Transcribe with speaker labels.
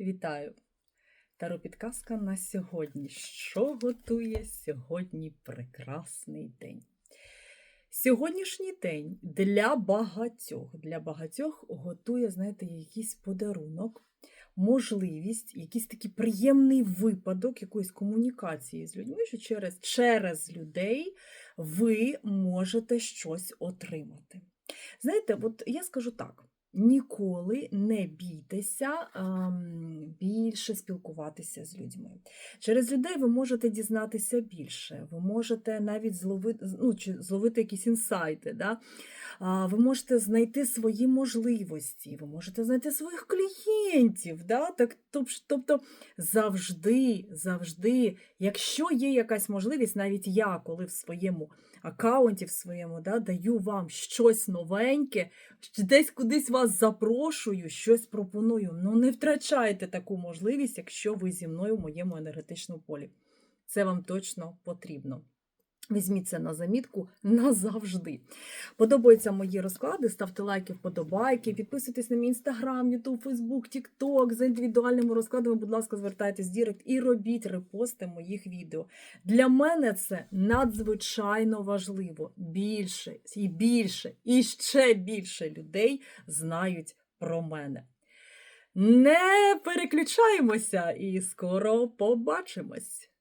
Speaker 1: Вітаю! Таро підказка на сьогодні. Що готує сьогодні прекрасний день? Сьогоднішній день для багатьох, для багатьох готує, знаєте, якийсь подарунок, можливість, якийсь такий приємний випадок якоїсь комунікації з людьми, що через, через людей ви можете щось отримати. Знаєте, от я скажу так. Ніколи не бійтеся ем, більше спілкуватися з людьми. Через людей ви можете дізнатися більше, ви можете навіть зловити, ну, чи зловити якісь інсайти. Да? Ви можете знайти свої можливості, ви можете знайти своїх клієнтів. Да? Так, тобто завжди, завжди, якщо є якась можливість, навіть я, коли в своєму аккаунті, в своєму да, даю вам щось новеньке, десь кудись вас запрошую, щось пропоную. Ну не втрачайте таку можливість, якщо ви зі мною в моєму енергетичному полі. Це вам точно потрібно. Візьміть це на замітку назавжди. Подобаються мої розклади, ставте лайки, вподобайки, підписуйтесь на мій інстаграм, ютуб, фейсбук, тікток. За індивідуальними розкладами, будь ласка, звертайтесь в Дірект і робіть репости моїх відео. Для мене це надзвичайно важливо. Більше і більше, і ще більше людей знають про мене. Не переключаємося і скоро побачимось!